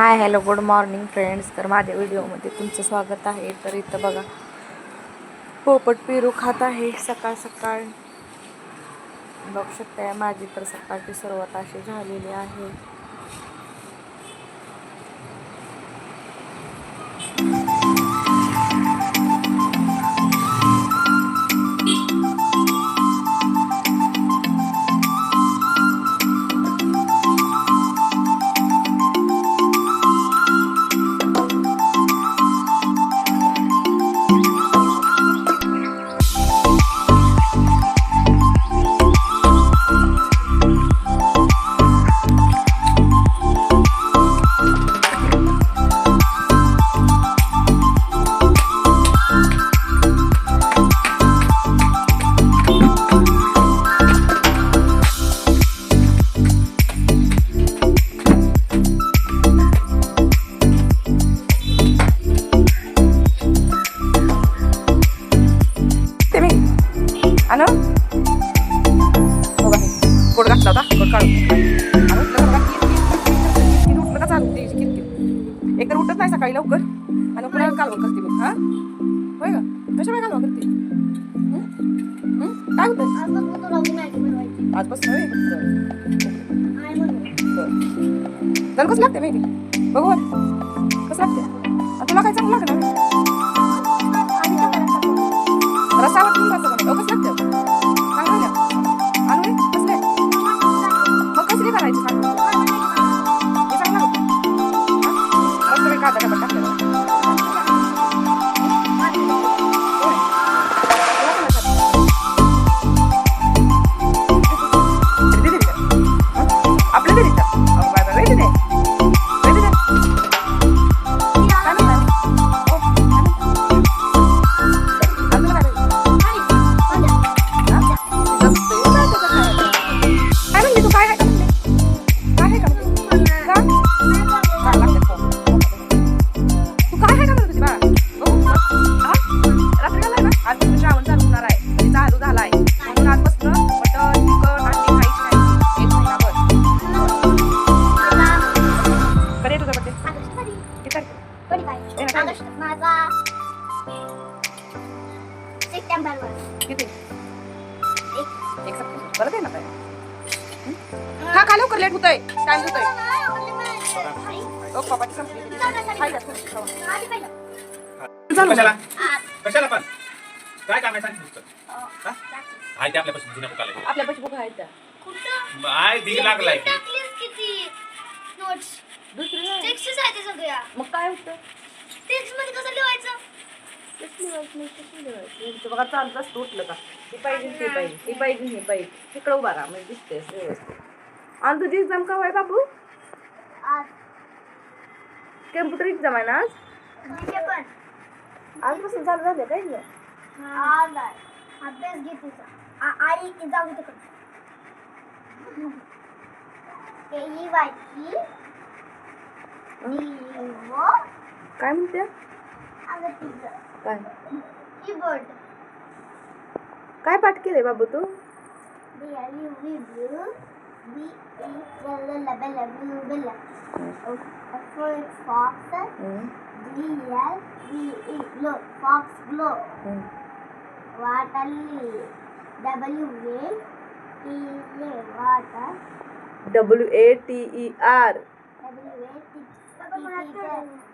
Hi hello good morning friends. तर माझ्या व्हिडिओमध्ये तुमचं स्वागत आहे. तर इथं बघा पोपट पेरू खात आहे सकाळ सकाळ. बघू शकता माझी तर सकाळची सुरुवात अशी झालेली आहे. आणू घातला होता कोड काढून उठलं का चालू उठत नाही सकाळी लवकर आणि पुन्हा कालवा करते बघ हा होय का कशा काय कालवा करते काय होतं आजपासून होय तर कसं लागते माहिती बघू कसं लागते तुला काय चांगलं लागणार रसावर कसं लागतं किती? एक. सप्टेंबर. परत आहे ना काय? हं? खा लवकर लेट होतंय. टाइम होतोय. ओ पापाची संपली. खायला थोडी खावा. झालं. कशाला? ना? कशाला पण? काय काम आहे? सांग नुसतं हा? आहे ते आपल्यापासून जुन्या बुकाला. आपल्या पैसे बुक आहेत त्या. आहे दिग लागलाय दुसरी नाही. सगळ्या. मग काय होतं? टेक्स्टमध्ये कसं लिहायचं नाही, बघा चालत असतं उठलं का ते पाहिजे ते पाहिजे ती पाहिजे हे पाहिजे तिकडं उभा राहा म्हणजे दिसतेस व्यवस्थित आणि तुझी एक्झाम का आहे बाबू आज कम्प्युटर एक्झाम आहे ना आज म्हणजे पण आजपासून चालू झालं काय अभ्यास घे तुझा आई जाऊ तिकडे काय म्हणते अगं काय? कीबोर्ड काय पाठ केलंय बाबू तू? B L U V blue B E L L bell blue bell for fox D L B E glow fox glow. Water W A T A water W A T E R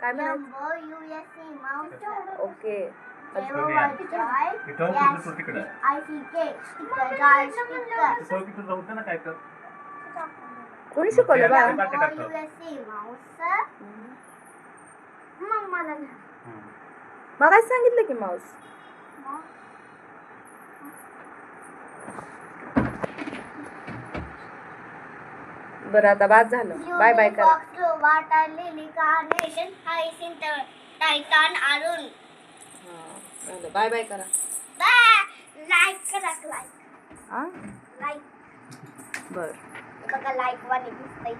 काय म्हणायचं? Okay कोणी शिकवलं बा. मग काय सांगितलं की Mouse बरं आता बाद झालं बाय बाय करा box water lily carnation hyacinth titan Arun. हा, बाय बाय करा. बाय. लाईक करा लाईक हा? लाईक बर. बघा लाईक वाणी दिसतंय.